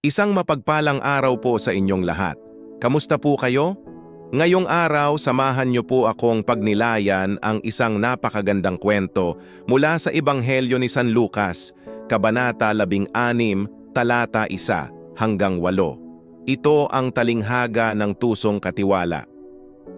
Isang mapagpalang araw po sa inyong lahat. Kamusta po kayo? Ngayong araw, samahan niyo po akong pagnilayan ang isang napakagandang kwento mula sa Ebanghelyo ni San Lucas, Kabanata 16, Talata 1 hanggang 8. Ito ang talinghaga ng tusong katiwala.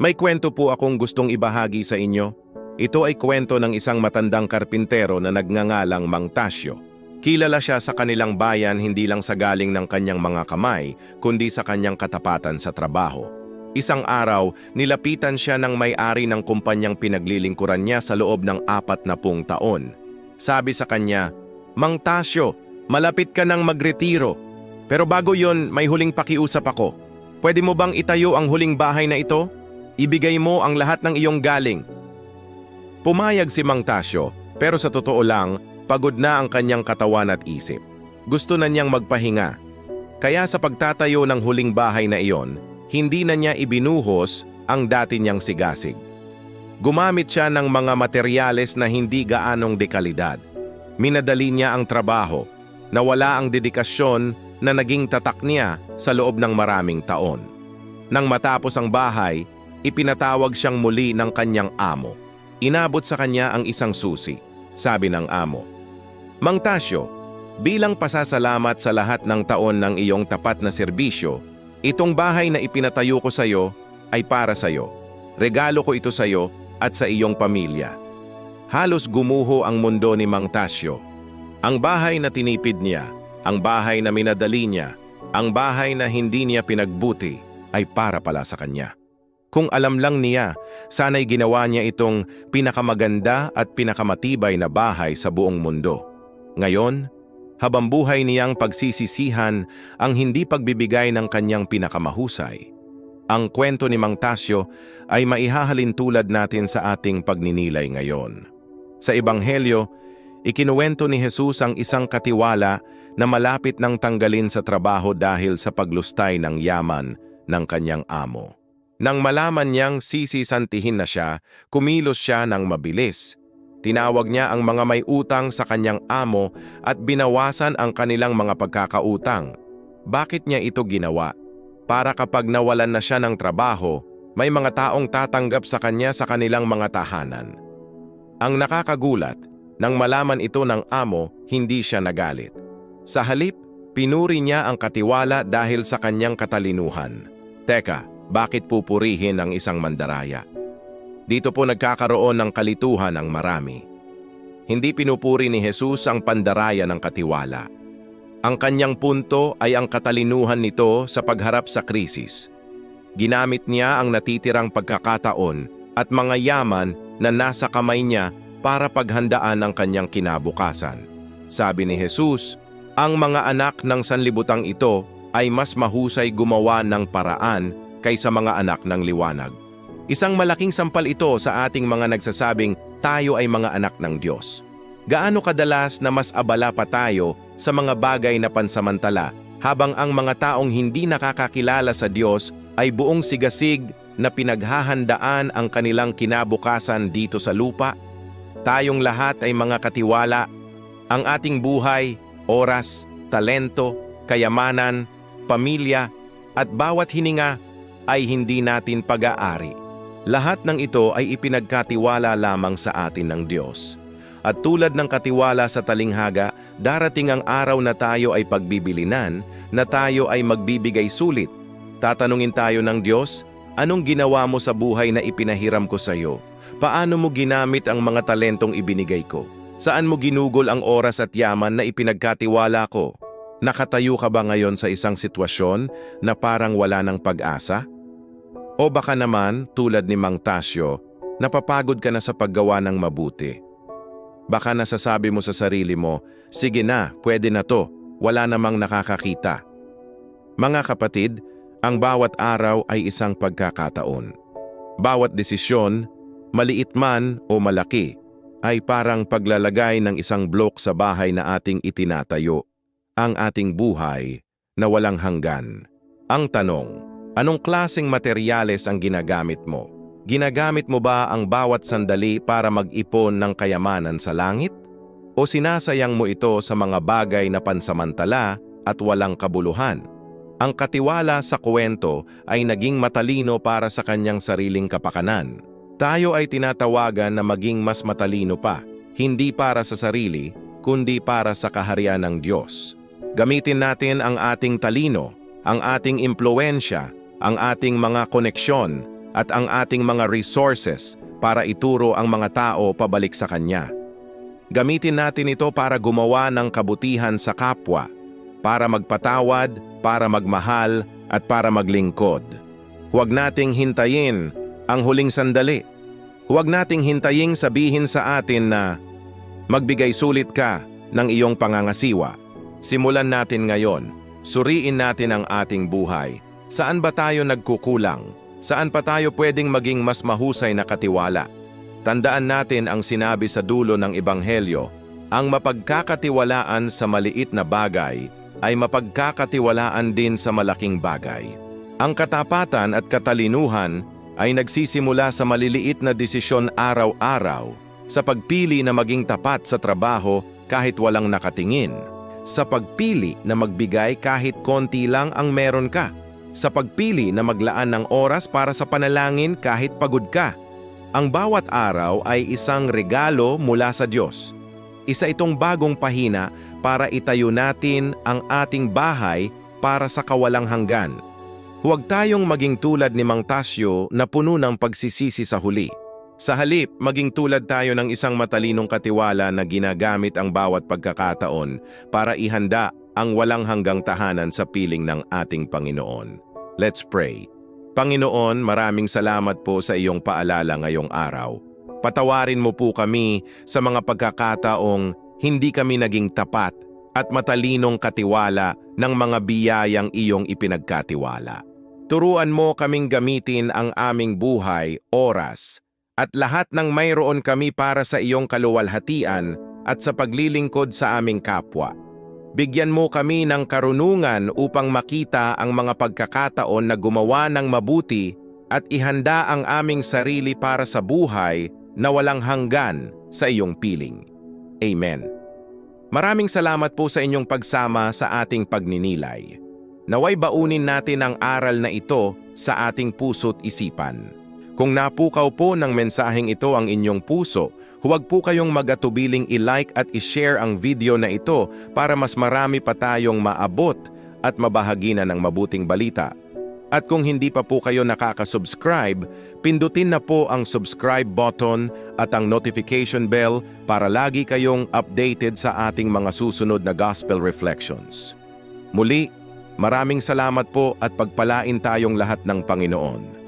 May kwento po akong gustong ibahagi sa inyo. Ito ay kwento ng isang matandang karpintero na nagngangalang Mang Tasyo. Kilala siya sa kanilang bayan hindi lang sa galing ng kanyang mga kamay, kundi sa kanyang katapatan sa trabaho. Isang araw, nilapitan siya ng may-ari ng kumpanyang pinaglilingkuran niya sa loob ng apat na pung taon. Sabi sa kanya, Mang Tasyo, malapit ka nang magretiro. Pero bago yon, may huling pakiusap ako. Pwede mo bang itayo ang huling bahay na ito? Ibigay mo ang lahat ng iyong galing. Pumayag si Mang Tasyo, pero sa totoo lang, Pagod na ang kanyang katawan at isip. Gusto na niyang magpahinga. Kaya sa pagtatayo ng huling bahay na iyon, hindi na niya ibinuhos ang dati niyang sigasig. Gumamit siya ng mga materyales na hindi gaanong dekalidad. Minadali niya ang trabaho, nawala ang dedikasyon na naging tatak niya sa loob ng maraming taon. Nang matapos ang bahay, ipinatawag siyang muli ng kanyang amo. Inabot sa kanya ang isang susi. Sabi ng amo, Mang Tasyo, bilang pasasalamat sa lahat ng taon ng iyong tapat na serbisyo, itong bahay na ipinatayo ko sa iyo ay para sa iyo. Regalo ko ito sa iyo at sa iyong pamilya. Halos gumuho ang mundo ni Mang Tasyo. Ang bahay na tinipid niya, ang bahay na minadali niya, ang bahay na hindi niya pinagbuti ay para pala sa kanya. Kung alam lang niya, sana'y ginawa niya itong pinakamaganda at pinakamatibay na bahay sa buong mundo. Ngayon, habang buhay niyang pagsisisihan ang hindi pagbibigay ng kanyang pinakamahusay. Ang kwento ni Mang Tasyo ay maihahalin tulad natin sa ating pagninilay ngayon. Sa Ebanghelyo, ikinuwento ni Jesus ang isang katiwala na malapit nang tanggalin sa trabaho dahil sa paglustay ng yaman ng kanyang amo. Nang malaman niyang sisisantihin na siya, kumilos siya ng mabilis Tinawag niya ang mga may utang sa kanyang amo at binawasan ang kanilang mga pagkakautang. Bakit niya ito ginawa? Para kapag nawalan na siya ng trabaho, may mga taong tatanggap sa kanya sa kanilang mga tahanan. Ang nakakagulat, nang malaman ito ng amo, hindi siya nagalit. Sa halip, pinuri niya ang katiwala dahil sa kanyang katalinuhan. Teka, bakit pupurihin ang isang mandaraya? Dito po nagkakaroon ng kalituhan ang marami. Hindi pinupuri ni Jesus ang pandaraya ng katiwala. Ang kanyang punto ay ang katalinuhan nito sa pagharap sa krisis. Ginamit niya ang natitirang pagkakataon at mga yaman na nasa kamay niya para paghandaan ang kanyang kinabukasan. Sabi ni Jesus, ang mga anak ng sanlibutang ito ay mas mahusay gumawa ng paraan kaysa mga anak ng liwanag. Isang malaking sampal ito sa ating mga nagsasabing tayo ay mga anak ng Diyos. Gaano kadalas na mas abala pa tayo sa mga bagay na pansamantala habang ang mga taong hindi nakakakilala sa Diyos ay buong sigasig na pinaghahandaan ang kanilang kinabukasan dito sa lupa? Tayong lahat ay mga katiwala. Ang ating buhay, oras, talento, kayamanan, pamilya, at bawat hininga ay hindi natin pag-aari. Lahat ng ito ay ipinagkatiwala lamang sa atin ng Diyos. At tulad ng katiwala sa talinghaga, darating ang araw na tayo ay pagbibilinan, na tayo ay magbibigay sulit. Tatanungin tayo ng Diyos, anong ginawa mo sa buhay na ipinahiram ko sa iyo? Paano mo ginamit ang mga talentong ibinigay ko? Saan mo ginugol ang oras at yaman na ipinagkatiwala ko? Nakatayo ka ba ngayon sa isang sitwasyon na parang wala ng pag-asa? O baka naman, tulad ni Mang Tasyo, napapagod ka na sa paggawa ng mabuti. Baka nasasabi mo sa sarili mo, sige na, pwede na to, wala namang nakakakita. Mga kapatid, ang bawat araw ay isang pagkakataon. Bawat desisyon, maliit man o malaki, ay parang paglalagay ng isang blok sa bahay na ating itinatayo, ang ating buhay na walang hanggan. Ang tanong, Anong klaseng materyales ang ginagamit mo? Ginagamit mo ba ang bawat sandali para mag-ipon ng kayamanan sa langit? O sinasayang mo ito sa mga bagay na pansamantala at walang kabuluhan. Ang katiwala sa kwento ay naging matalino para sa kanyang sariling kapakanan. Tayo ay tinatawagan na maging mas matalino pa, hindi para sa sarili, kundi para sa kaharian ng Diyos. Gamitin natin ang ating talino, ang ating impluensya, ang ating mga koneksyon, at ang ating mga resources para ituro ang mga tao pabalik sa Kanya. Gamitin natin ito para gumawa ng kabutihan sa kapwa, para magpatawad, para magmahal, at para maglingkod. Huwag nating hintayin ang huling sandali. Huwag nating hintayin sabihin sa atin na magbigay sulit ka ng iyong pangangasiwa. Simulan natin ngayon. Suriin natin ang ating buhay. Saan ba tayo nagkukulang? Saan pa tayo pwedeng maging mas mahusay na katiwala? Tandaan natin ang sinabi sa dulo ng Ebanghelyo, ang mapagkakatiwalaan sa maliit na bagay ay mapagkakatiwalaan din sa malaking bagay. Ang katapatan at katalinuhan ay nagsisimula sa maliliit na desisyon araw-araw sa pagpili na maging tapat sa trabaho kahit walang nakatingin, sa pagpili na magbigay kahit konti lang ang meron ka, sa pagpili na maglaan ng oras para sa panalangin kahit pagod ka. Ang bawat araw ay isang regalo mula sa Diyos. Isa itong bagong pahina para itayo natin ang ating bahay para sa kawalang hanggan. Huwag tayong maging tulad ni Mang Tasyo na puno ng pagsisisi sa huli. Sa halip, maging tulad tayo ng isang matalinong katiwala na ginagamit ang bawat pagkakataon para ihanda ang walang hanggang tahanan sa piling ng ating Panginoon. Let's pray. Panginoon, maraming salamat po sa iyong paalala ngayong araw. Patawarin mo po kami sa mga pagkakataong hindi kami naging tapat at matalinong katiwala ng mga biyayang iyong ipinagkatiwala. Turuan mo kaming gamitin ang aming buhay, oras, at lahat ng mayroon kami para sa iyong kaluwalhatian at sa paglilingkod sa aming kapwa. Bigyan mo kami ng karunungan upang makita ang mga pagkakataon na gumawa ng mabuti at ihanda ang aming sarili para sa buhay na walang hanggan sa iyong piling. Amen. Maraming salamat po sa inyong pagsama sa ating pagninilay. Naway baunin natin ang aral na ito sa ating puso't isipan. Kung napukaw po ng mensaheng ito ang inyong puso, huwag po kayong magatubiling i-like at i-share ang video na ito para mas marami pa tayong maabot at mabahagi na ng mabuting balita. At kung hindi pa po kayo nakaka-subscribe, pindutin na po ang subscribe button at ang notification bell para lagi kayong updated sa ating mga susunod na Gospel Reflections. Muli, maraming salamat po at pagpalain tayong lahat ng Panginoon.